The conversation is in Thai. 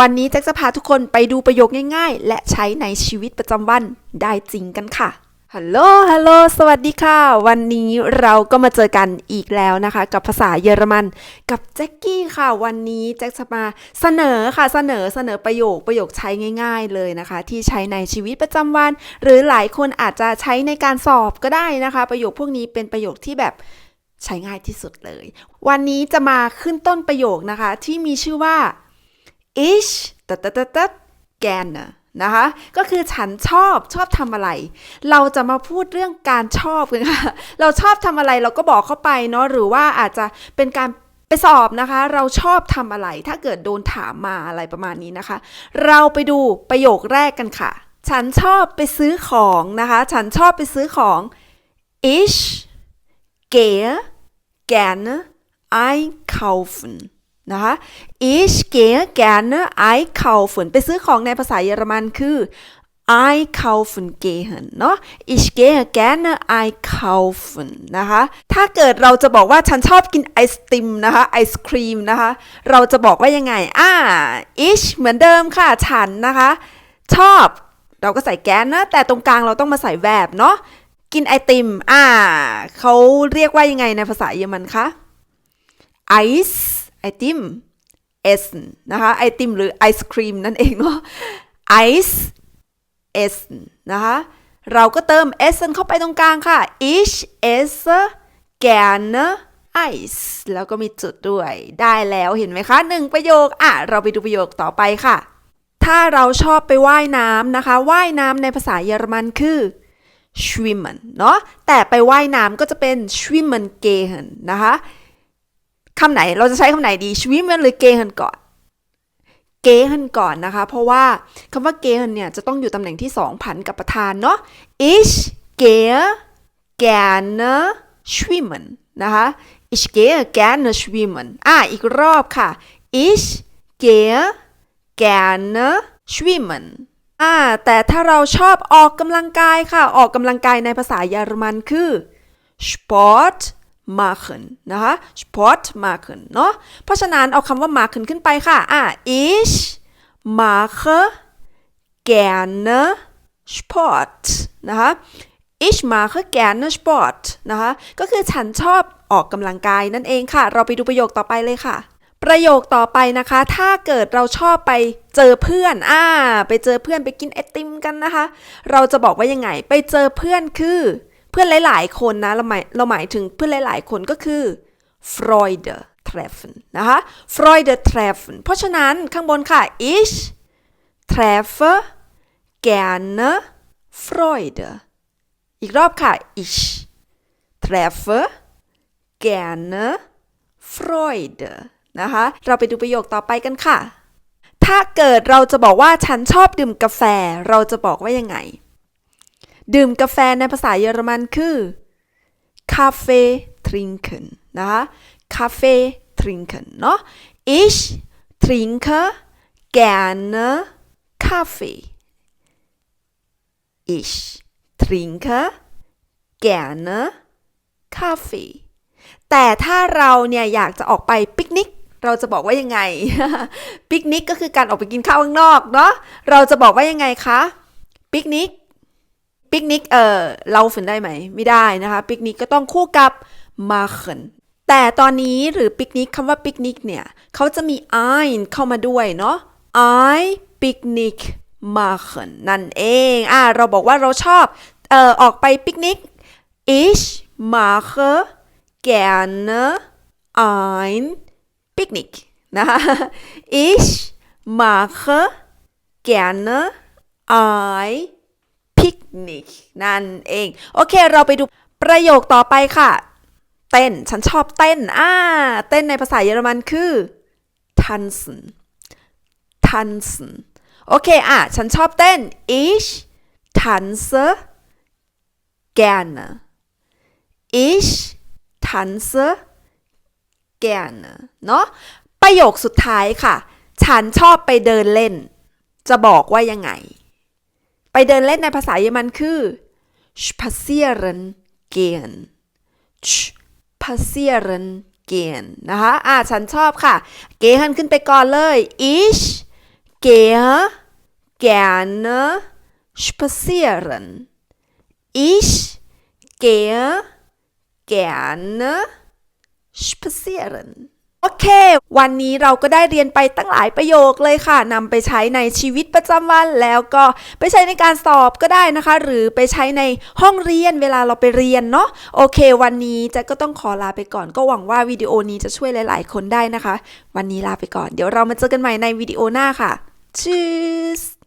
วันนี้แจ็คจะพาทุกคนไปดูประโยคง่ายๆ และใช้ในชีวิตประจำวันได้จริงกันค่ะ ฮัลโหล ฮัลโหล สวัสดีค่ะ วันนี้เราก็มาเจอกันอีกแล้วนะคะ กับภาษาเยอรมัน กับแจ็คกี้ค่ะ วันนี้แจ็คจะมาเสนอค่ะ เสนอเสนอประโยคประโยคใช้ง่าย ๆ เลยนะคะ ที่ใช้ในชีวิตประจำวัน หรือหลายคนอาจจะใช้ในการสอบก็ได้นะคะ ประโยคพวกนี้เป็นประโยคที่แบบใช้ง่ายที่สุดเลย วันนี้จะมาขึ้นต้นประโยคนะคะ ที่มีชื่อว่า ich ตัดตัดตัดตัด gerne นะคะ ก็คือฉันชอบชอบทำอะไร เราจะมาพูดเรื่องการชอบกันค่ะ เราชอบทำอะไรเราก็บอกเข้าไปเนาะ หรือว่าอาจจะเป็นการไปสอบนะคะ เราชอบทำอะไร ถ้าเกิดโดนถามมาอะไรประมาณนี้นะคะ เราไปดูประโยคแรกกันค่ะ ฉันชอบไปซื้อของนะคะ ฉันชอบไปซื้อของ ich gehe gerne einkaufen นะคะ ich gehe gerne einkaufen ไปซื้อของในภาษาเยอรมันคือ einkaufen gehen เนาะ ich gehe gerne einkaufen นะคะ ถ้าเกิดเราจะบอกว่าฉันชอบกินไอศติมนะคะ ไอศครีมนะคะ เราจะบอกว่ายังไง อ่า ich เหมือนเดิมค่ะ ฉันนะคะ ชอบ เราก็ใส่แกนนะ แต่ตรงกลางเราต้องมาใส่แวบเนาะ กินไอติม อ่า เขาเรียกว่ายังไงในภาษาเยอรมันคะ ไอซ์ ไอติมเอสนะคะ ไอติมหรือไอศครีมนั่นเองเนาะไอซ์เอสนะคะ เราก็เติมเอสเข้าไปตรงกลางค่ะ ich esse gerne Eis แล้วก็มีจุดด้วย ได้แล้วเห็นไหมคะหนึ่งประโยค อะ เราไปดูประโยคต่อไปค่ะ ถ้าเราชอบไปว่ายน้ำนะคะ ว่ายน้ำในภาษาเยอรมันคือ schwimmen เนาะ แต่ไปว่ายน้ำก็จะเป็น schwimmen gehen นะคะ คำไหนเราจะใช้คำไหนดี schwimmen หรือ gehen ก่อน gehen ก่อนนะคะ เพราะว่าคำว่า gehen เนี่ยจะต้องอยู่ตำแหน่งที่สองผันกับประธานเนาะ ich gehe gerne schwimmen นะคะ ich gehe gerne schwimmen อะอีกรอบค่ะ ich gehe gerne schwimmen อ่าแต่ถ้าเราชอบออกกำลังกายค่ะ ออกกำลังกายในภาษาเยอรมันคือ sport machen นะคะ sport machen เนาะเพราะฉะนั้นเอาคำว่า machen ขึ้นไปค่ะ อ่า ich mache gerne Sport นะคะ ich mache gerne Sport นะคะ ก็คือฉันชอบออกกำลังกายนั่นเองค่ะ เราไปดูประโยคต่อไปเลยค่ะประโยคต่อไปนะคะ ถ้าเกิดเราชอบไปเจอเพื่อน อ่า ไปเจอเพื่อนไปกินไอติมกันนะคะ เราจะบอกว่ายังไง ไปเจอเพื่อนคือ เพื่อนหลาย ๆ คนนะเราหมายเราหมายถึงเพื่อนหลาย ๆ คนก็คือ Freud treffen นะคะ Freud treffen เพราะฉะนั้นข้างบนค่ะ ich treffe gerne Freud อีกรอบค่ะ ich treffe gerne Freud นะคะ เราไปดูประโยคต่อไปกันค่ะ ถ้าเกิดเราจะบอกว่าฉันชอบดื่มกาแฟ เราจะบอกว่ายังไง ดื่มกาแฟในภาษาเยอรมันคือ Kaffee trinken นะคะ Kaffee trinken เนาะ ich trinke gerne Kaffee ich trinke gerne Kaffee แต่ถ้าเราเนี่ยอยากจะออกไปปิกนิก เราจะบอกว่ายังไง ปิกนิกก็คือการออกไปกินข้าวข้างนอกเนาะ เราจะบอกว่ายังไงคะ ปิกนิก ปิกนิกเออเราฝึนได้ไหม ไม่ได้นะคะ ปิกนิกก็ต้องคู่กับ machen แต่ตอนนี้หรือปิกนิกคำว่าปิกนิกเนี่ยเขาจะมี ein เข้ามาด้วยเนาะ I picnic machen นั่นเอง อ่าเราบอกว่าเราชอบเอ่อออกไปปิกนิก ich mache gerne ein picnic นะคะ ich mache gerne ein Picknick นั่นเอง โอเค เราไปดูประโยคต่อไปค่ะ เต้น ฉันชอบเต้น อ่า เต้นในภาษาเยอรมันคือ tanzen tanzen โอเค อะ ฉันชอบเต้น ich tanze gerne ich tanze gerne เนาะประโยคสุดท้ายค่ะ ฉันชอบไปเดินเล่น จะบอกว่ายังไง ไปเดินเล่นในภาษาเยอรมันคือ spazieren gehen spazieren gehen นะคะอ่าฉันชอบค่ะ gehen ขึ้นไปก่อนเลย ich gehe gerne spazieren ich gehe gerne spazieren โอเค วันนี้เราก็ได้เรียนไปตั้งหลายประโยคเลยค่ะนำไปใช้ในชีวิตประจำวัน แล้วก็ไปใช้ในการสอบก็ได้นะคะ หรือไปใช้ในห้องเรียนเวลาเราไปเรียนเนาะ โอเค วันนี้แจะก็ต้องขอลาไปก่อน ก็หวังว่าวิดีโอนี้จะช่วยหลาย ๆ คนได้นะคะ วันนี้ลาไปก่อน เดี๋ยวเรามาเจอกันใหม่ในวิดีโอหน้าค่ะ Tschüss